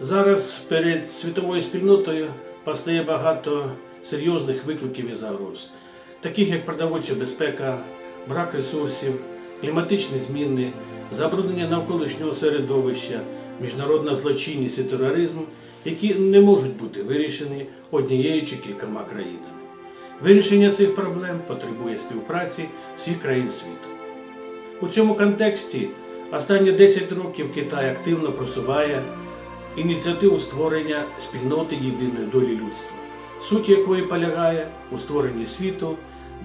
Зараз перед світовою спільнотою постає багато серйозних викликів і загроз, таких як продовольча безпека, брак ресурсів, кліматичні зміни, забруднення навколишнього середовища, міжнародна злочинність і тероризм, які не можуть бути вирішені однією чи кількома країнами. Вирішення цих проблем потребує співпраці всіх країн світу. У цьому контексті останні 10 років Китай активно просуває ініціативу створення спільноти єдиної долі людства, суть якої полягає у створенні світу,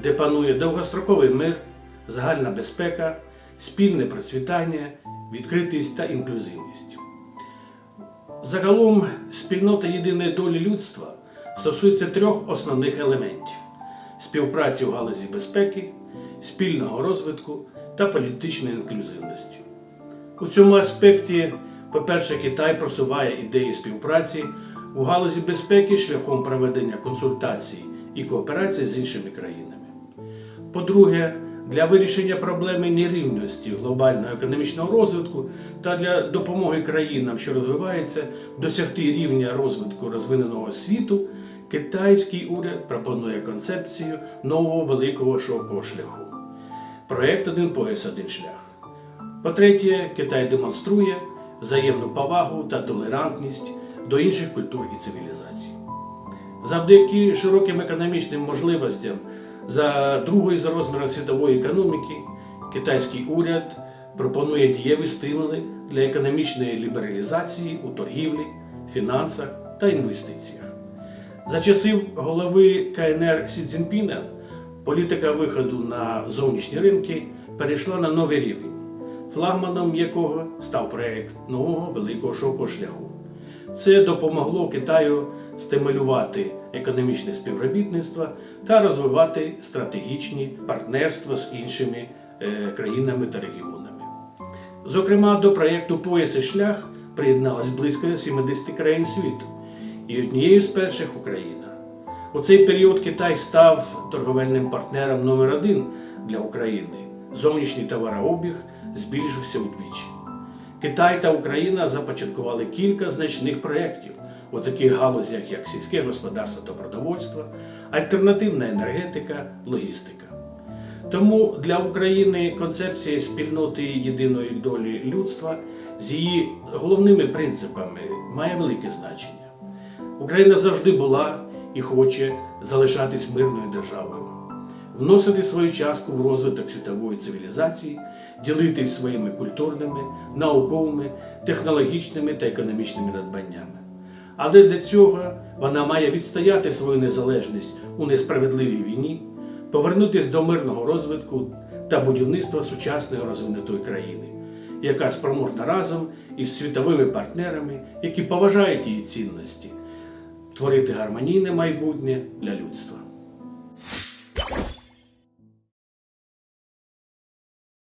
де панує довгостроковий мир, загальна безпека, спільне процвітання, відкритість та інклюзивність. Загалом спільнота єдиної долі людства стосується трьох основних елементів: співпраці у галузі безпеки, спільного розвитку та політичної інклюзивності. У цьому аспекті, по-перше, Китай просуває ідеї співпраці у галузі безпеки шляхом проведення консультацій і кооперації з іншими країнами. По-друге, для вирішення проблеми нерівності глобального економічного розвитку та для допомоги країнам, що розвиваються, досягти рівня розвитку розвиненого світу, китайський уряд пропонує концепцію нового великого шовкового шляху. Проект один пояс, один шлях. По-третє, Китай демонструє взаємну повагу та толерантність до інших культур і цивілізацій. Завдяки широким економічним можливостям за другої за розміром світової економіки, китайський уряд пропонує дієві стимули для економічної лібералізації у торгівлі, фінансах та інвестиціях. За часів голови КНР Сі Цзіньпіна політика виходу на зовнішні ринки перейшла на новий рівень, флагманом якого став проект нового великого шовкового шляху. Це допомогло Китаю стимулювати економічне співробітництво та розвивати стратегічні партнерства з іншими е, країнами та регіонами. Зокрема, до проєкту Пояс і шлях приєдналось близько 70 країн світу, і однією з перших Україна. У цей період Китай став торговельним партнером номер один для України. Зовнішній товарообіг збільшився удвічі. Китай та Україна започаткували кілька значних проєктів у таких галузях, як сільське господарство та продовольство, альтернативна енергетика, логістика. Тому для України концепція спільноти єдиної долі людства з її головними принципами має велике значення. Україна завжди була і хоче залишатись мирною державою, вносити свою частку в розвиток світової цивілізації, ділитись своїми культурними, науковими, технологічними та економічними надбаннями. Але для цього вона має відстояти свою незалежність у несправедливій війні, повернутися до мирного розвитку та будівництва сучасної розвинутої країни, яка спроможна разом із світовими партнерами, які поважають її цінності, творити гармонійне майбутнє для людства.